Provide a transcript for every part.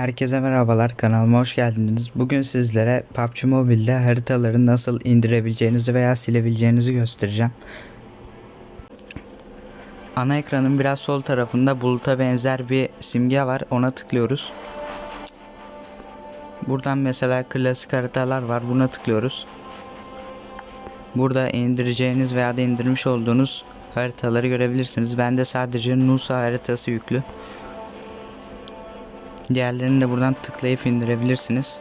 Herkese merhabalar kanalıma hoş geldiniz. Bugün sizlere PUBG Mobile'de haritaları nasıl indirebileceğinizi veya silebileceğinizi göstereceğim. Ana ekranın biraz sol tarafında buluta benzer bir simge var. Ona tıklıyoruz. Buradan mesela klasik haritalar var. Buna tıklıyoruz. Burada indireceğiniz veya da indirmiş olduğunuz haritaları görebilirsiniz. Bende sadece Nusa haritası yüklü. Diğerlerini de buradan tıklayıp indirebilirsiniz.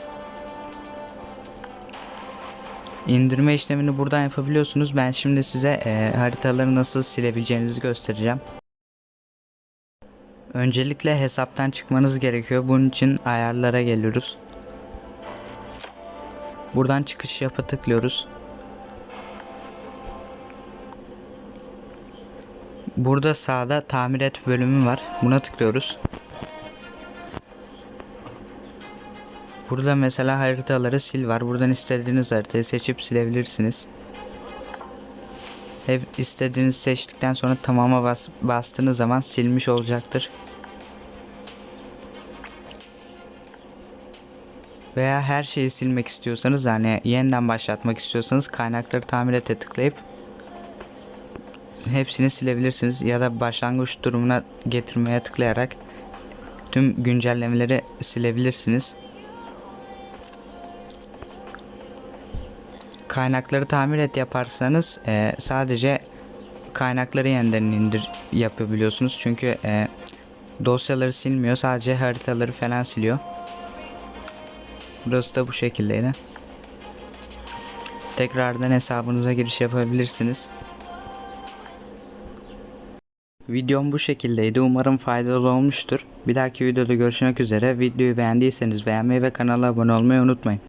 İndirme işlemini buradan yapabiliyorsunuz. Ben şimdi size e, haritaları nasıl silebileceğinizi göstereceğim. Öncelikle hesaptan çıkmanız gerekiyor. Bunun için ayarlara geliyoruz. Buradan çıkış yapa tıklıyoruz. Burada sağda tamir et bölümü var. Buna tıklıyoruz. Burada mesela haritaları sil var. Buradan istediğiniz haritayı seçip silebilirsiniz. Hep istediğiniz seçtikten sonra tamama bas, bastığınız zaman silmiş olacaktır. Veya her şeyi silmek istiyorsanız yani yeniden başlatmak istiyorsanız kaynakları tamir ete tıklayıp hepsini silebilirsiniz ya da başlangıç durumuna getirmeye tıklayarak tüm güncellemeleri silebilirsiniz. Kaynakları tamir et yaparsanız e, sadece kaynakları yeniden indir yapabiliyorsunuz. Çünkü e, dosyaları silmiyor. Sadece haritaları falan siliyor. Burası da bu şekildeydi. Tekrardan hesabınıza giriş yapabilirsiniz. Videom bu şekildeydi. Umarım faydalı olmuştur. Bir dahaki videoda görüşmek üzere. Videoyu beğendiyseniz beğenmeyi ve kanala abone olmayı unutmayın.